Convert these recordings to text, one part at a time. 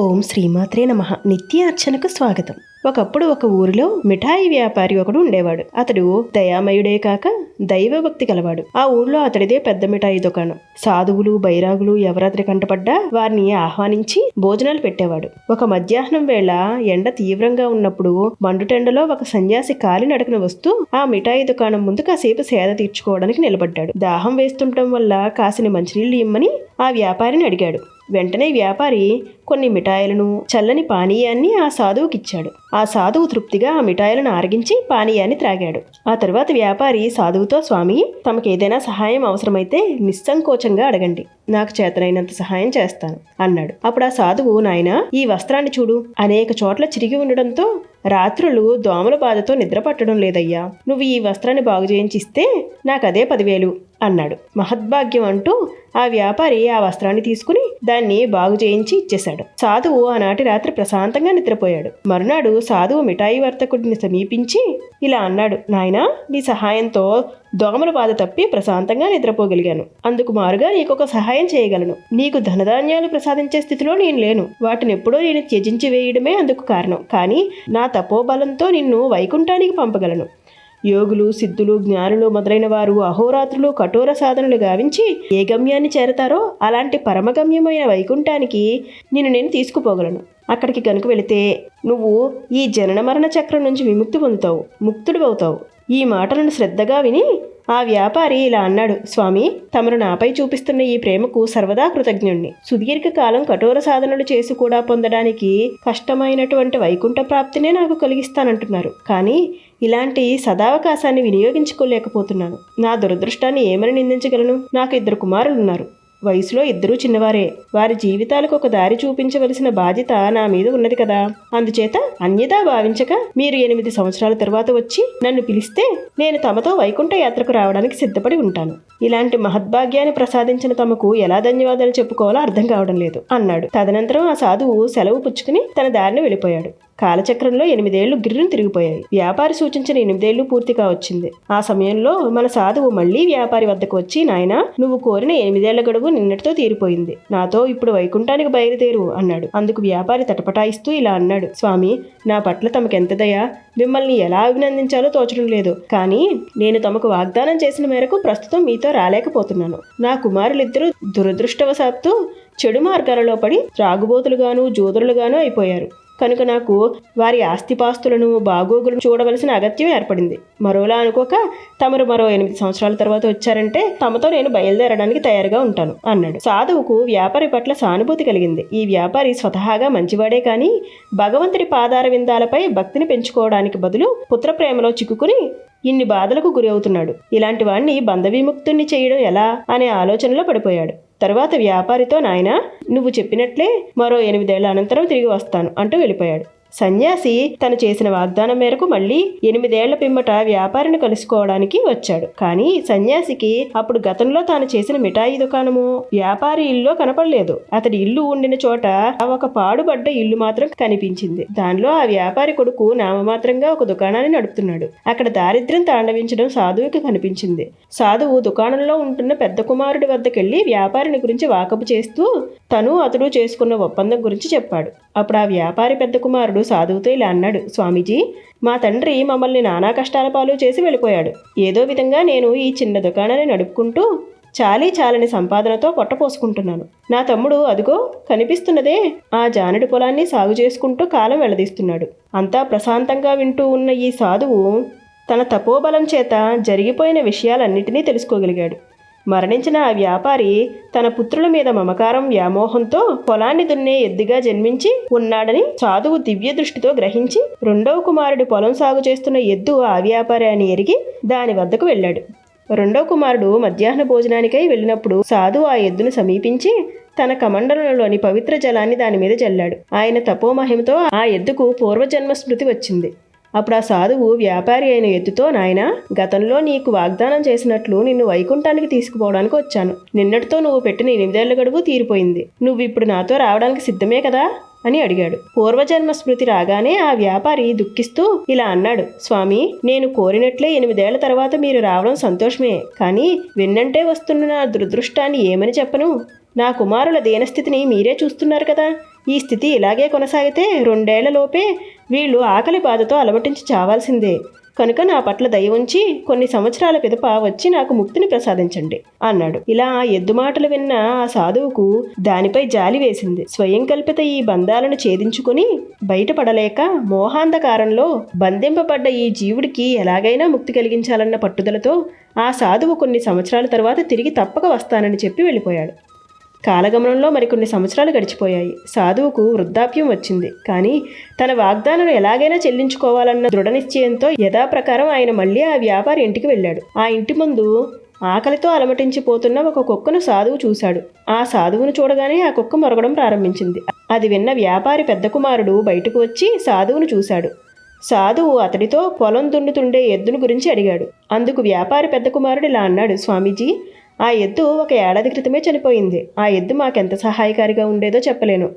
ఓం శ్రీమాత్రే నమ. నిత్య అర్చనకు స్వాగతం. ఒకప్పుడు ఒక ఊరిలో మిఠాయి వ్యాపారి ఒకడు ఉండేవాడు. అతడు దయామయుడే కాక దైవభక్తి కలవాడు ఆ ఊర్లో అతడిదే పెద్ద మిఠాయి దుకాణం. సాధువులు బైరాగులు ఎవరతడి కంటపడ్డా వారిని ఆహ్వానించి భోజనాలు పెట్టేవాడు. ఒక మధ్యాహ్నం వేళ ఎండ తీవ్రంగా ఉన్నప్పుడు మండుటెండలో ఒక సన్యాసి కాలి నడకన వస్తూ ఆ మిఠాయి దుకాణం ముందు కాసేపు సేద తీర్చుకోవడానికి నిలబడ్డాడు. దాహం వేస్తుండటం వల్ల కాసిన మంచినీళ్ళు ఇమ్మని ఆ వ్యాపారిని అడిగాడు. వెంటనే వ్యాపారి కొన్ని మిఠాయిలను చల్లని పానీయాన్ని ఆ సాధువుకిచ్చాడు. ఆ సాధువు తృప్తిగా ఆ మిఠాయిలను ఆరగించి పానీయాన్ని త్రాగాడు. ఆ తర్వాత వ్యాపారి సాధువుతో స్వామి తమకు ఏదైనా సహాయం అవసరమైతే నిస్సంకోచంగా అడగండి. నాకు చేతనైనంత సహాయం చేస్తాను అన్నాడు. అప్పుడు ఆ సాధువు నాయన ఈ వస్త్రాన్ని చూడు. అనేక చోట్ల చిరిగి ఉండడంతో రాత్రులు దోమల బాధతో నిద్ర పట్టడం లేదయ్యా. నువ్వు ఈ వస్త్రాన్ని బాగు చేయించిస్తే నాకు అదే పదివేలు. అన్నాడు. మహద్భాగ్యం అంటూ ఆ వ్యాపారి ఆ వస్త్రాన్ని తీసుకుని దాన్ని బాగు చేయించి ఇచ్చేశాడు. సాధువు ఆనాటి రాత్రి ప్రశాంతంగా నిద్రపోయాడు. మరునాడు సాధువు మిఠాయి వర్తకుడిని సమీపించి ఇలా అన్నాడు నాయనా నీ సహాయంతో దోమల బాధ తప్పి ప్రశాంతంగా నిద్రపోగలిగాను. అందుకు మారుగా నీకొక సహాయం చేయగలను. నీకు ధనధాన్యాలు ప్రసాదించే స్థితిలో నేను లేను. వాటిని ఎప్పుడో నేను త్యజించి వేయడమే అందుకు కారణం. కానీ నా తపోబలంతో నిన్ను వైకుంఠానికి పంపగలను. యోగులు సిద్ధులు జ్ఞానులు మొదలైన వారు అహోరాత్రులు కఠోర సాధనలు గావించి ఏ గమ్యాన్ని చేరతారో అలాంటి పరమగమ్యమైన వైకుంఠానికి నిన్ను నేను తీసుకుపోగలను. అక్కడికి కనుక వెళితే నువ్వు ఈ జనన మరణ చక్రం నుంచి విముక్తి పొందుతావు ముక్తుడు అవుతావు. ఈ మాటలను శ్రద్ధగా విని ఆ వ్యాపారి ఇలా అన్నాడు స్వామి తమరు నాపై చూపిస్తున్న ఈ ప్రేమకు సర్వదా కృతజ్ఞుణ్ణి. సుదీర్ఘకాలం కఠోర సాధనలు చేసి కూడా పొందడానికి కష్టమైనటువంటి వైకుంఠ ప్రాప్తినే నాకు కలిగిస్తానంటున్నారు. కానీ ఇలాంటి సదావకాశాన్ని వినియోగించుకోలేకపోతున్నాను. నా దురదృష్టాన్ని ఏమని నిందించగలను? నాకు ఇద్దరు కుమారులున్నారు. వయసులో ఇద్దరూ చిన్నవారే. వారి జీవితాలకు ఒక దారి చూపించవలసిన బాధ్యత నా మీద ఉన్నది కదా. అందుచేత అన్యదా భావించక మీరు ఎనిమిది సంవత్సరాల తర్వాత వచ్చి నన్ను పిలిస్తే నేను తమతో వైకుంఠ యాత్రకు రావడానికి సిద్ధపడి ఉంటాను. ఇలాంటి మహద్భాగ్యాన్ని ప్రసాదించిన తమకు ఎలా ధన్యవాదాలు చెప్పుకోవాలో అర్థం కావడం లేదు అన్నాడు. తదనంతరం ఆ సాధువు సెలవు పుచ్చుకుని తన దారిని వెళ్ళిపోయాడు. కాలచక్రంలో ఎనిమిదేళ్ళు గిర్రును తిరిగిపోయాయి. వ్యాపారి సూచించిన ఎనిమిదేళ్ళు పూర్తిగా వచ్చింది ఆ సమయంలో మన సాధువు మళ్ళీ వ్యాపారి వద్దకు వచ్చి నాయన నువ్వు కోరిన ఎనిమిదేళ్ళ గడువు నిన్నటితో తీరిపోయింది. నాతో ఇప్పుడు వైకుంఠానికి బయలుదేరు అన్నాడు. అందుకు వ్యాపారి తటపటాయిస్తూ ఇలా అన్నాడు. స్వామి నా పట్ల తమకెంత దయ? మిమ్మల్ని ఎలా అభినందించాలో తోచడం లేదు. కానీ నేను తమకు వాగ్దానం చేసిన మేరకు ప్రస్తుతం మీతో రాలేకపోతున్నాను. నా కుమారులిద్దరూ దురదృష్టవశాత్తు చెడు మార్గాలలో పడి త్రాగుబోతులుగాను జూదరులుగాను అయిపోయారు. కనుక నాకు వారి ఆస్తిపాస్తులను బాగోగులను చూడవలసిన అగత్యం ఏర్పడింది. మరోలా అనుకోక తమరు మరో ఎనిమిది సంవత్సరాల తర్వాత వచ్చారంటే తమతో నేను బయలుదేరడానికి తయారుగా ఉంటాను అన్నాడు. సాధువుకు వ్యాపారి పట్ల సానుభూతి కలిగింది. ఈ వ్యాపారి స్వతహాగా మంచివాడే కానీ భగవంతుడి పాదార విందాలపై భక్తిని పెంచుకోవడానికి బదులు పుత్రప్రేమలో చిక్కుకుని ఇన్ని బాధలకు గురి అవుతున్నాడు. ఇలాంటి వాణ్ణి బంధవిముక్తుణ్ణి చేయడం ఎలా? అనే ఆలోచనలో పడిపోయాడు. తరువాత వ్యాపారితో నాయన నువ్వు చెప్పినట్లే మరో ఎనిమిదేళ్ళ అనంతరం తిరిగి వస్తాను అంటూ వెళ్ళిపోయాడు. సన్యాసి తను చేసిన వాగ్దానం మేరకు మళ్ళీ ఎనిమిదేళ్ళ పిమ్మట వ్యాపారిని కలుసుకోవడానికి వచ్చాడు. కానీ సన్యాసికి అప్పుడు గతంలో తాను చేసిన మిఠాయి దుకాణము వ్యాపారి ఇల్లు కనపడలేదు. అతడి ఇల్లు ఉండిన చోట ఒక పాడుబడ్డ ఇల్లు మాత్రం కనిపించింది. దానిలో ఆ వ్యాపారి కొడుకు నామమాత్రంగా ఒక దుకాణాన్ని నడుపుతున్నాడు. అక్కడ దారిద్ర్యం తాండవించడం సాధువుకి కనిపించింది. సాధువు దుకాణంలో ఉంటున్న పెద్ద కుమారుడి వద్దకెళ్ళి వ్యాపారిని గురించి వాకపు చేస్తూ తను అతడు చేసుకున్న ఒప్పందం గురించి చెప్పాడు. అప్పుడు ఆ వ్యాపారి పెద్ద కుమారుడు సాధువుతో ఇలా అన్నాడు స్వామీజీ మా తండ్రి మమ్మల్ని నానా కష్టాల పాలు చేసి వెళ్ళిపోయాడు. ఏదో విధంగా నేను ఈ చిన్న దుకాణాన్ని నడుపుకుంటూ చాలీ చాలని సంపాదనతో పొట్టపోసుకుంటున్నాను నా తమ్ముడు అదిగో కనిపిస్తున్నదే ఆ జానడి పొలాన్ని సాగు చేసుకుంటూ కాలం వెళ్ళదీస్తున్నాడు. అంతా ప్రశాంతంగా వింటూ ఉన్న ఈ సాధువు తన తపోబలం చేత జరిగిపోయిన విషయాలన్నిటినీ తెలుసుకోగలిగాడు. మరణించిన ఆ వ్యాపారి తన పుత్రుల మీద మమకారం వ్యామోహంతో పొలాన్ని దున్నే ఎద్దుగా జన్మించి ఉన్నాడని సాధువు దివ్య దృష్టితో గ్రహించి రెండవ కుమారుడి పొలం సాగు చేస్తున్న ఎద్దు ఆ వ్యాపారి అని ఎరిగి దాని వద్దకు వెళ్ళాడు. రెండవ కుమారుడు మధ్యాహ్న భోజనానికై వెళ్ళినప్పుడు సాధువు ఆ ఎద్దును సమీపించి తన కమండలంలోని పవిత్ర జలాన్ని దాని మీద జల్లాడు. ఆయన తపోమహిమతో ఆ ఎద్దుకు పూర్వజన్మ స్మృతి వచ్చింది. అప్పుడు ఆ సాధువు వ్యాపారి అయిన ఎత్తుతో నాయన గతంలో నీకు వాగ్దానం చేసినట్లు నిన్ను వైకుంఠానికి తీసుకుపోవడానికి వచ్చాను. నిన్నటితో నువ్వు పెట్టిన ఎనిమిదేళ్ళ గడువు తీరిపోయింది. నువ్వు ఇప్పుడు నాతో రావడానికి సిద్ధమే కదా? అని అడిగాడు. పూర్వజన్మ స్మృతి రాగానే ఆ వ్యాపారి దుఃఖిస్తూ ఇలా అన్నాడు స్వామి నేను కోరినట్లే ఎనిమిదేళ్ళ తర్వాత మీరు రావడం సంతోషమే. కానీ విన్నంటే వస్తున్న నా దురదృష్టాన్ని ఏమని చెప్పను? నా కుమారుల దీనస్థితిని మీరే చూస్తున్నారు కదా. ఈ స్థితి ఇలాగే కొనసాగితే రెండేళ్ళలోపే వీళ్ళు ఆకలి బాధతో అలమటించి చావాల్సిందే. కనుక నా పట్ల దయ ఉంచి కొన్ని సంవత్సరాల పిదప వచ్చి నాకు ముక్తిని ప్రసాదించండి అన్నాడు. ఇలా ఆ ఎద్దు మాటలు విన్న ఆ సాధువుకు దానిపై జాలి వేసింది. స్వయం కల్పిత ఈ బంధాలను ఛేదించుకుని బయటపడలేక మోహాంధకారంలో బంధింపబడ్డ ఈ జీవుడికి ఎలాగైనా ముక్తి కలిగించాలన్న పట్టుదలతో ఆ సాధువు కొన్ని సంవత్సరాల తర్వాత తిరిగి తప్పక వస్తానని చెప్పి వెళ్ళిపోయాడు. కాలగమనంలో మరికొన్ని సంవత్సరాలు గడిచిపోయాయి. సాధువుకు వృద్ధాప్యం వచ్చింది. కానీ తన వాగ్దానం ఎలాగైనా చెల్లించుకోవాలన్న దృఢ నిశ్చయంతో యథాప్రకారం ఆయన మళ్ళీ ఆ వ్యాపారి ఇంటికి వెళ్ళాడు. ఆ ఇంటి ముందు ఆకలితో అలమటించిపోతున్న ఒక కుక్కను సాధువు చూశాడు. ఆ సాధువును చూడగానే ఆ కుక్క మొరగడం ప్రారంభించింది. అది విన్న వ్యాపారి పెద్ద కుమారుడు బయటకు వచ్చి సాధువును చూశాడు. సాధువు అతడితో పొలం దున్నుతుండే ఎద్దును గురించి అడిగాడు. అందుకు వ్యాపారి పెద్ద కుమారుడు ఇలా అన్నాడు స్వామీజీ ఆ ఎద్దు ఒక ఏడాది క్రితమే చనిపోయింది. ఆ ఎద్దు మాకెంత సహాయకారిగా ఉండేదో చెప్పలేను.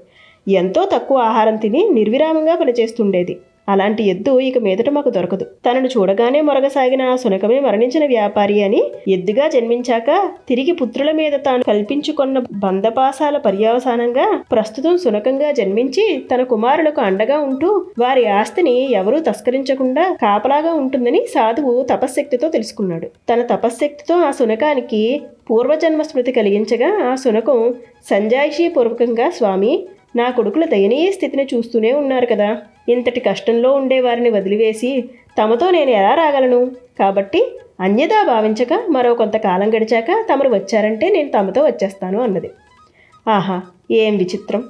ఎంతో తక్కువ ఆహారం తిని నిర్విరామంగా పనిచేస్తుండేది. అలాంటి ఎద్దు ఇక మీదట మాకు దొరకదు. తనను చూడగానే మొరగసాగిన ఆ సునకమే మరణించిన వ్యాపారి అని ఎద్దుగా జన్మించాక తిరిగి పుత్రుల మీద తాను కల్పించుకున్న బంధపాసాల పర్యవసానంగా ప్రస్తుతం సునకంగా జన్మించి తన కుమారులకు అండగా ఉంటూ వారి ఆస్తిని ఎవరూ తస్కరించకుండా కాపలాగా ఉంటుందని సాధువు తపశ్శక్తితో తెలుసుకున్నాడు. తన తపశ్శక్తితో ఆ సునకానికి పూర్వజన్మ స్మృతి కలిగించగా ఆ సునకం సంజాయిషీపూర్వకంగా స్వామి నా కొడుకుల దయనీయ స్థితిని చూస్తూనే ఉన్నారు కదా. ఇంతటి కష్టంలో ఉండే వారిని వదిలివేసి తమతో నేను ఎలా రాగలను? కాబట్టి అన్యదా భావించక మరో కొంతకాలం గడిచాక తమరు వచ్చారంటే నేను తమతో వచ్చేస్తాను అన్నది. ఆహా ఏం విచిత్రం.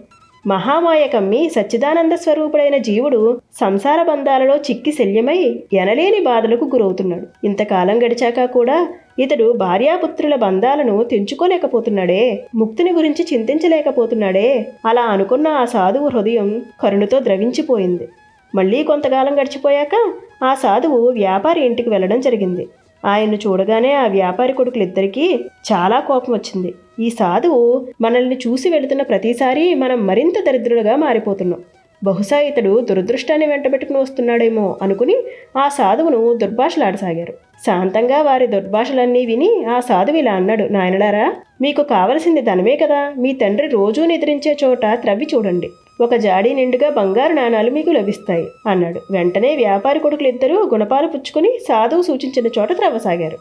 మహామాయ కమ్మి సచ్చిదానంద స్వరూపుడైన జీవుడు సంసార బంధాలలో చిక్కి శల్యమై ఎనలేని బాధలకు గురవుతున్నాడు. ఇంతకాలం గడిచాక కూడా ఇతడు భార్యాపుత్రుల బంధాలను తెంచుకోలేకపోతున్నాడే ముక్తిని గురించి చింతించలేకపోతున్నాడే. అలా అనుకున్న ఆ సాధువు హృదయం కరుణతో ద్రవించిపోయింది. మళ్ళీ కొంతకాలం గడిచిపోయాక ఆ సాధువు వ్యాపారి ఇంటికి వెళ్ళడం జరిగింది. ఆయన్ను చూడగానే ఆ వ్యాపారి కొడుకులిద్దరికీ చాలా కోపం వచ్చింది. ఈ సాధువు మనల్ని చూసి వెళుతున్న ప్రతిసారి మనం మరింత దరిద్రులుగా మారిపోతున్నాం. బహుశా ఇతడు దురదృష్టాన్ని వెంటబెట్టుకుని వస్తున్నాడేమో అనుకుని ఆ సాధువును దుర్భాషలాడసాగారు. శాంతంగా వారి దుర్భాషలన్నీ విని ఆ సాధువు ఇలా అన్నాడు నాయనలారా మీకు కావలసింది ధనమే కదా. మీ తండ్రి రోజూ నిద్రించే చోట త్రవ్వి చూడండి. ఒక జాడీ నిండుగా బంగారు నాణాలు మీకు లభిస్తాయి అన్నాడు. వెంటనే వ్యాపారి కొడుకులు ఇద్దరూ గుణపాలు పుచ్చుకుని సాధువు సూచించిన చోట త్రవ్వసాగారు.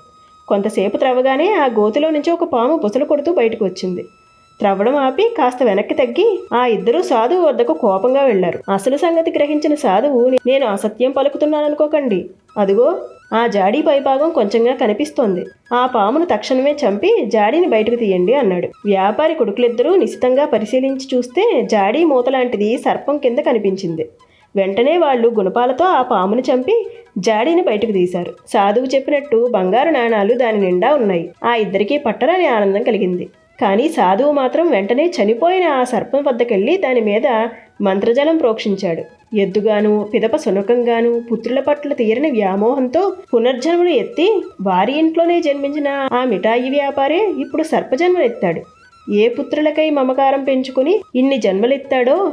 కొంతసేపు త్రవ్వగానే ఆ గోతిలో నుంచి ఒక పాము బుసలు కొడుతూ బయటకు వచ్చింది. త్రవ్వడం ఆపి కాస్త వెనక్కి తగ్గి ఆ ఇద్దరు సాధువు వద్దకు కోపంగా వెళ్ళారు. అసలు సంగతి గ్రహించిన సాధువు నేను అసత్యం పలుకుతున్నాననుకోకండి. అదిగో ఆ జాడీ పైభాగం కొంచెంగా కనిపిస్తోంది. ఆ పామును తక్షణమే చంపి జాడీని బయటకు తీయండి అన్నాడు. వ్యాపారి కొడుకులిద్దరూ నిశితంగా పరిశీలించి చూస్తే జాడీ మూతలాంటిది సర్పం కింద కనిపించింది. వెంటనే వాళ్ళు గుణపాలతో ఆ పామును చంపి జాడీని బయటకు తీశారు. సాధువు చెప్పినట్టు బంగారు నాణాలు దాని నిండా ఉన్నాయి. ఆ ఇద్దరికీ పట్టరాని ఆనందం కలిగింది. కానీ సాధువు మాత్రం వెంటనే చనిపోయిన ఆ సర్పం వద్దకెళ్ళి దాని మీద మంత్రజలం ప్రోక్షించాడు. ఎద్దుగాను పిదప సునకంగాను పుత్రుల పట్ల తీరని వ్యామోహంతో పునర్జన్మను ఎత్తి వారి ఇంట్లోనే జన్మించిన ఆ మిఠాయి వ్యాపారే ఇప్పుడు సర్పజన్మలెత్తాడు. ఏ పుత్రులకై మమకారం పెంచుకుని ఇన్ని జన్మలెత్తాడో?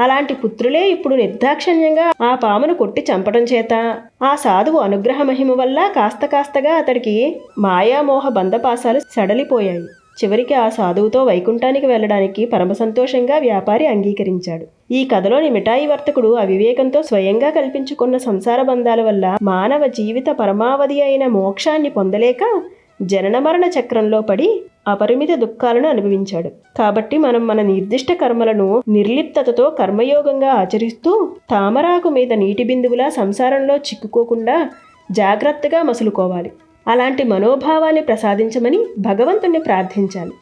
అలాంటి పుత్రులే ఇప్పుడు నిర్దాక్షణ్యంగా ఆ పామును కొట్టి చంపడం చేత. ఆ సాధువు అనుగ్రహ మహిమ వల్ల కాస్త కాస్తగా అతడికి మాయామోహ బంధపాసాలు సడలిపోయాయి. చివరికి ఆ సాధువుతో వైకుంఠానికి వెళ్ళడానికి పరమ సంతోషంగా వ్యాపారి అంగీకరించాడు. ఈ కథలోని మిఠాయి వర్తకుడు అవివేకంతో స్వయంగా కల్పించుకున్న సంసార బంధాల వల్ల మానవ జీవిత పరమావధి అయిన మోక్షాన్ని పొందలేక జనన మరణ చక్రంలో పడి అపరిమిత దుఃఖాలను అనుభవించాడు. కాబట్టి మనం మన నిర్దిష్ట కర్మలను నిర్లిప్తతతో కర్మయోగంగా ఆచరిస్తూ తామరాకు మీద నీటి బిందువులా సంసారంలో చిక్కుకోకుండా జాగ్రత్తగా మసులుకోవాలి. అలాంటి మనోభావాన్ని ప్రసాదించమని భగవంతుణ్ణి ప్రార్థించాలి.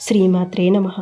శ్రీమాత్రే నమః.